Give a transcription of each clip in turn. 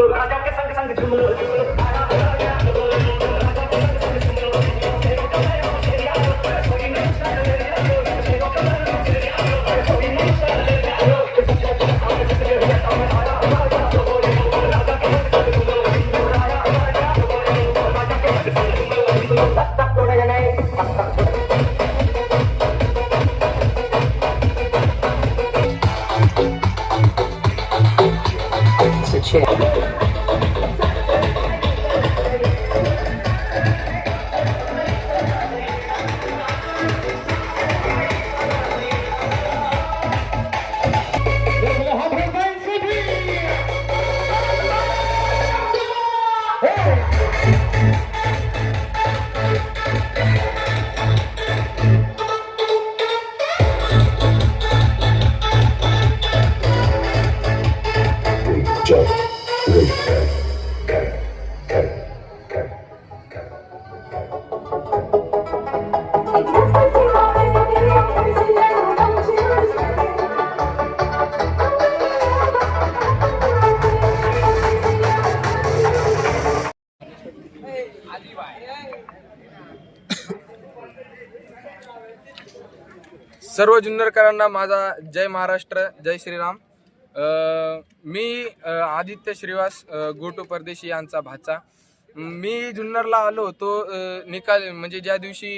राजा के संग संग zoom zoom सर्व जुन्नरकरांना माझा जय महाराष्ट्र जय श्रीराम. मी आदित्य श्रीवास गोटू परदेशी यांचा भाचा. मी जुन्नरला आलो होतो निकाल म्हणजे ज्या दिवशी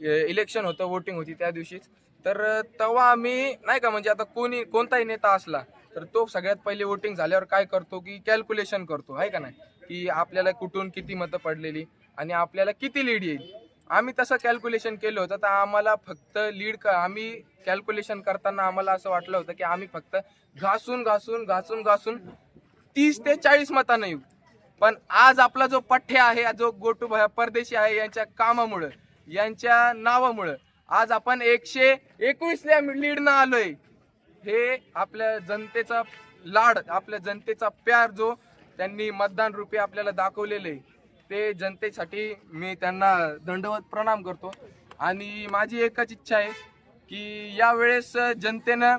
इलेक्शन होतं वोटिंग होती त्या दिवशीच. तर तेव्हा आम्ही नाही का म्हणजे आता कोणी कोणताही नेता असला तर तो सगळ्यात पहिले वोटिंग झाल्यावर काय करतो की कॅल्क्युलेशन करतो आहे का नाही? की आपल्याला कुठून किती मतं पडलेली आणि आपल्याला किती लीड येईल? आम्ही तसं कॅल्क्युलेशन केलं होतं तर आम्हाला फक्त लीड क आम्ही कॅल्क्युलेशन करताना आम्हाला असं वाटलं होतं की आम्ही फक्त घासून घासून घासून घासून तीस ते चाळीस मतांना येऊ. पण आज आपला जो पठ्य आहे जो गोटू भ- परदेशी आहे यांच्या कामामुळं यांच्या नावामुळं आज आपण एकशे एकवीसल्या लीडनं आलोय. हे आपल्या जनतेचा लाड आपल्या जनतेचा प्यार जो त्यांनी मतदान रूपी आपल्याला दाखवलेलं आहे. ते जनतेसाठी मी त्यांना दंडवत प्रणाम करतो. आणि माझी एकच इच्छा आहे की यावेळेस जनतेनं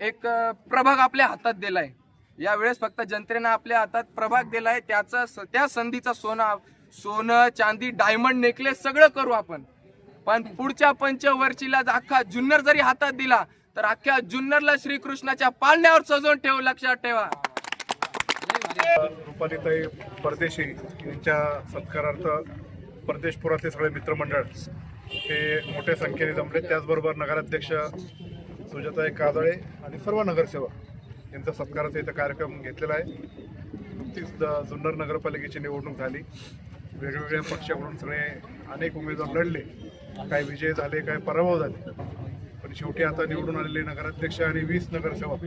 एक प्रभाग आपल्या हातात दिलाय. यावेळेस फक्त जनतेनं आपल्या हातात प्रभाग दिलाय. त्याचा त्या संधीचा सोना सोनं चांदी डायमंड नेकलेस सगळं करू आपण. पण पुढच्या पंचवर्षीला जर अख्खा जुन्नर जरी हातात दिला तर अख्ख्या जुन्नरला श्रीकृष्णाच्या पाळण्यावर सजवून ठेवू लक्षात ठेवा. रुपालीताई परदेशी यांच्या सत्कारार्थ परदेशपुरातले सगळे मित्रमंडळ हे मोठ्या संख्येने जमले. त्याचबरोबर नगराध्यक्ष सुजाताई काजळे आणि सर्व नगरसेवक यांचा सत्काराचा इथं कार्यक्रम घेतलेला आहे. नुकतीच जुन्नर नगरपालिकेची निवडणूक झाली. वेगवेगळ्या पक्षाकडून सगळे अनेक उमेदवार लढले. काही विजय झाले काही पराभव झाले. पण शेवटी आता निवडून आलेले नगराध्यक्ष आणि वीस नगरसेवक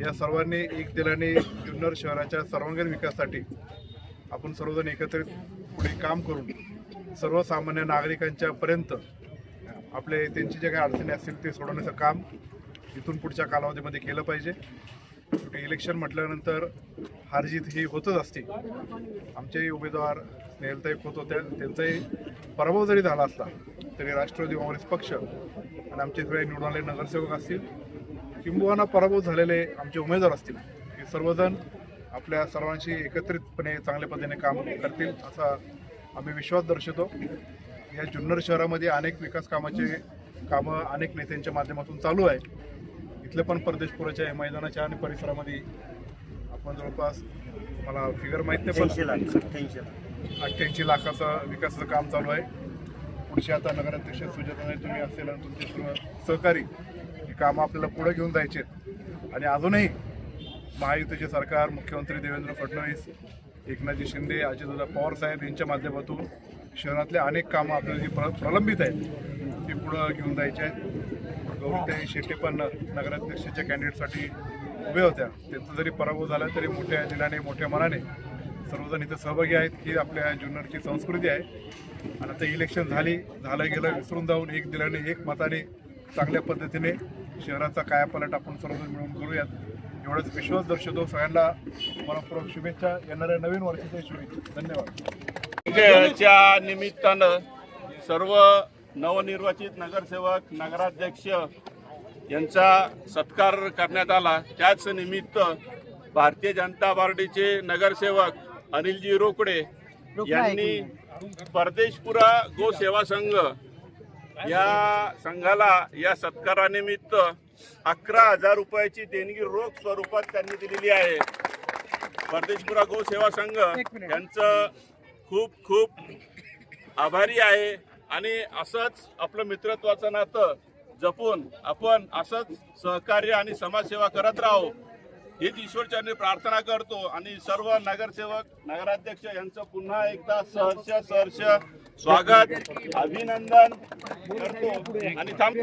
या सर्वांनी एक दिलाने जुन्नर शहराच्या सर्वांगीण विकासासाठी आपण सर्वजण एकत्रित पुढे काम करून सर्वसामान्य नागरिकांच्या पर्यंत आपले त्यांची जे काही अडचणी असतील ते सोडवण्याचं काम इथून पुढच्या कालावधीमध्ये केलं पाहिजे. शेवटी इलेक्शन म्हटल्यानंतर हारजीत ही होतच असते. आमचेही उमेदवार स्नेहलताई होत होत्या त्यांचाही पराभव जरी झाला असला तरी राष्ट्रवादी काँग्रेस पक्ष आणि आमचे सगळे निवडून आलेले नगरसेवक असतील किंबहुना पराभूत झालेले आमचे उमेदवार असतील हे सर्वजण आपल्या सर्वांशी एकत्रितपणे चांगल्या पद्धतीने काम करतील असा आम्ही विश्वास दर्शवतो. या जुन्नर शहरामध्ये अनेक विकास कामाचे कामं अनेक नेत्यांच्या माध्यमातून चालू आहे. इथले पण परदेशपुराच्या मैदानाच्या आणि परिसरामध्ये आपण जवळपास मला फिगर माहीत नाही पण अठ्ठ्याऐंशी लाखाचं विकासाचं काम चालू आहे. पुढचे आता नगराध्यक्ष सुजाता तुम्ही असेल आणि तुमचे सर्व सहकारी ही कामं आपल्याला पुढे घेऊन जायचे आणि अजूनही महायुतीचे सरकार मुख्यमंत्री देवेंद्र फडणवीस एकनाथजी शिंदे अजितदादा पवार साहेब यांच्या माध्यमातून शहरातले अनेक कामं आपल्याला जी प्र प्रलंबित आहेत ती पुढं घेऊन जायचे आहेत. गौरीताई शेट्टे पण नगराध्यक्षाच्या कॅन्डिडेटसाठी उभे होत्या. त्यांचा जरी पराभव झाला तरी मोठ्या दिलाने मोठ्या मनाने सर्वजण इथे सहभागी आहेत ही आपल्या जुन्नरची संस्कृती आहे. आणि आता इलेक्शन झाली झालं गेलं विसरून जाऊन एक दिल्याने एक मताने चांगल्या पद्धतीने शहराचा कायापालट आपण सर्वजण मिळून करूयात. एवढाच विश्वास दर्शवतो सगळ्यांना. मनपूर्वक शुभेच्छा. येणाऱ्या नवीन वर्षाच्या शुभेच्छा. धन्यवाद. च्या निमित्तानं सर्व नवनिर्वाचित नगरसेवक नगराध्यक्ष यांचा सत्कार करण्यात आला. त्याच निमित्त भारतीय जनता पार्टीचे नगरसेवक अनिलजी रोकडे यांनी परदेशपुरा गो सेवा संघ या संघाला या सत्कारानिमित्त अकरा हजार रुपयाची देणगी रोख स्वरूपात त्यांनी दिलेली आहे. परदेशपुरा गो सेवा संघ यांचं खूप खूप आभारी आहे. आणि असंच आपलं मित्रत्वाचं नातं जपून आपण असंच सहकार्य आणि समाजसेवा करत राहू. हीच ईश्वरचरणी प्रार्थना करतो आणि सर्व नगरसेवक नगराध्यक्ष यांचं पुन्हा एकदा सहर्ष सहर्ष स्वागत अभिनंदन करतो. आणि थांब.